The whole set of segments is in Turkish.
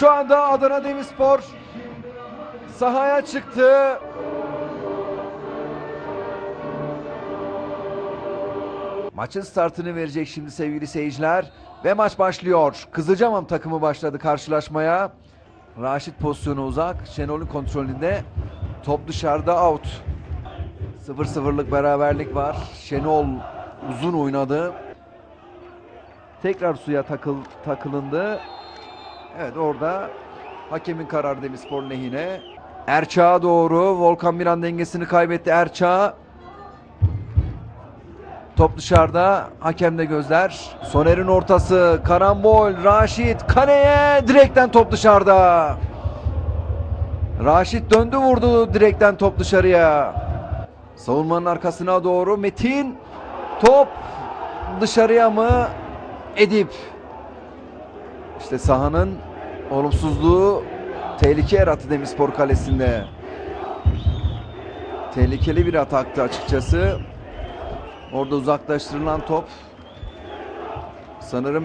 Şu anda Adana Demirspor sahaya çıktı. Maçın startını verecek şimdi sevgili seyirciler. Ve maç başlıyor. Kızılcamam takımı başladı karşılaşmaya. Raşit pozisyonu uzak. Şenol'ün kontrolünde. Top dışarıda out. 0-0'lık beraberlik var. Şenol uzun oynadı. Tekrar suya takıl, takılındı. Evet orada hakemin kararı Demirspor lehine. Erçağa doğru. Volkan bir an dengesini kaybetti. Erçağ Top dışarıda. Hakemde gözler. Soner'in ortası. Karambol. Raşit. Kaleye. Direkten top dışarıda. Raşit döndü vurdu direkten top dışarıya. Savunmanın arkasına doğru. Metin. Top dışarıya mı? Edip. İşte sahanın olumsuzluğu tehlike yarattı Demirspor kalesinde. Tehlikeli bir ataktı açıkçası. Orada uzaklaştırılan top sanırım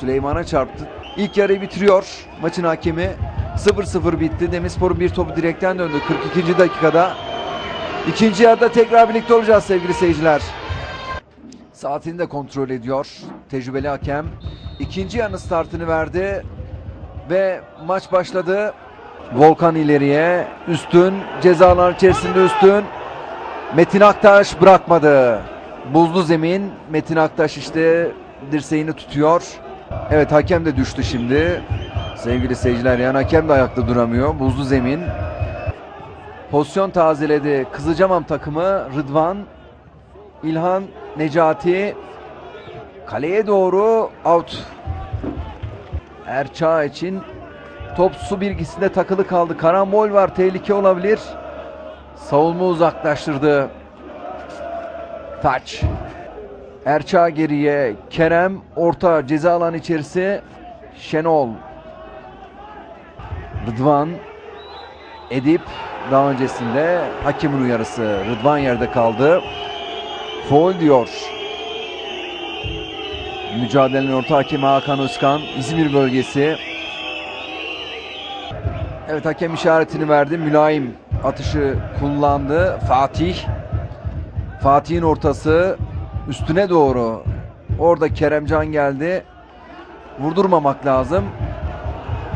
Süleyman'a çarptı. İlk yarıyı bitiriyor maçın hakemi. 0-0 bitti. Demirspor'un bir topu direkten döndü 42. dakikada. İkinci yarıda tekrar birlikte olacağız sevgili seyirciler. Saatini de kontrol ediyor tecrübeli hakem. İkinci yarının startını verdi ve maç başladı. Volkan ileriye, üstün, cezalar içerisinde üstün. Metin Aktaş bırakmadı. Buzlu zemin. Metin Aktaş işte dirseğini tutuyor. Evet hakem de düştü şimdi. Sevgili seyirciler yani hakem de ayakta duramıyor. Buzlu zemin. Pozisyon tazeledi. Kızılcamam takımı Rıdvan, İlhan, Necati kaleye doğru out. Erçağ için top su bilgisinde takılı kaldı. Karambol var. Tehlike olabilir. Savunma uzaklaştırdı. Taç. Erçağ geriye. Kerem orta ceza alanı içerisi. Şenol. Rıdvan. Edip daha öncesinde hakemin uyarısı. Rıdvan yerde kaldı. Foul diyor. Mücadelenin orta hakemi Hakan Özkan. İzmir bölgesi. Evet hakem işaretini verdi. Mülayim atışı kullandı. Fatih. Fatih'in ortası üstüne doğru. Orada Keremcan geldi. Vurdurmamak lazım.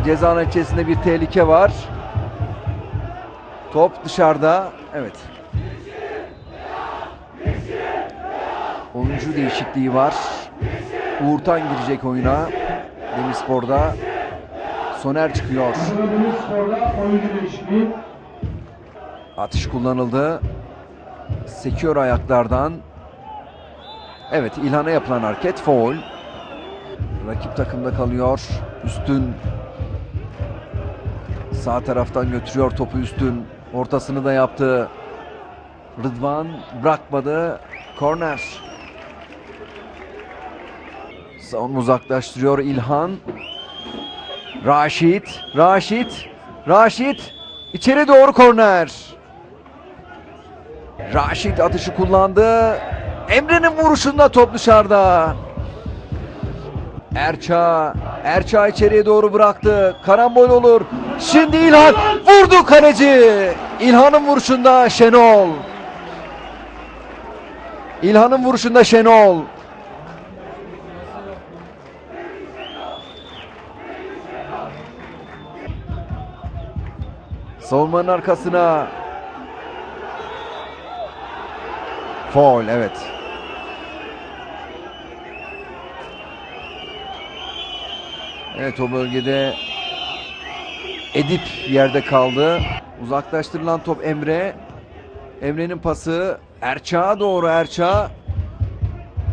Cezanın içerisinde bir tehlike var. Top dışarıda. Evet. Oyuncu değişikliği var. Uğurtan girecek oyuna. Demirspor'da. Soner çıkıyor. Atış kullanıldı. Sekiyor ayaklardan. Evet İlhan'a yapılan hareket foul. Rakip takımda kalıyor. Üstün sağ taraftan götürüyor topu üstün. Ortasını da yaptı. Rıdvan bırakmadı. Korner. Savunma uzaklaştırıyor İlhan. Raşit. Raşit. Raşit. İçeri doğru korner. Raşit atışı kullandı. Emre'nin vuruşunda top dışarıda. Erça, Erça içeriye doğru bıraktı. Karambol olur. Şimdi İlhan vurdu kaleci. İlhan'ın vuruşunda Şenol. İlhan'ın vuruşunda Şenol. Savunmanın arkasına Foul evet. Evet o bölgede Edip yerde kaldı. Uzaklaştırılan top Emre. Emre'nin pası Erçağ'a doğru Erçağ.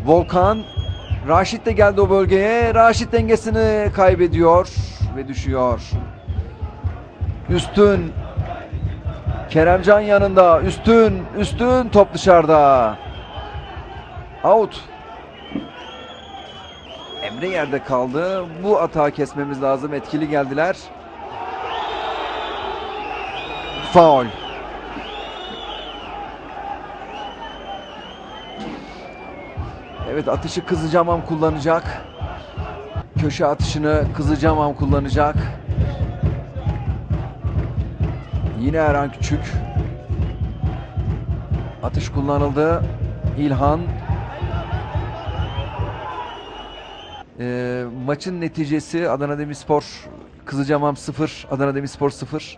Volkan. Raşit de geldi o bölgeye. Raşit dengesini kaybediyor ve düşüyor. Üstün Keremcan yanında. Üstün, üstün top dışarıda. Out. Emre yerde kaldı. Bu atağı kesmemiz lazım. Etkili geldiler. Faul. Evet atışı Kızılcamam kullanacak. Köşe atışını Kızılcamam kullanacak. Yine Erhan Küçük. Atış kullanıldı. İlhan. Ee, maçın neticesi Adana Demirspor Kızılcamam 0, Adana Demirspor 0.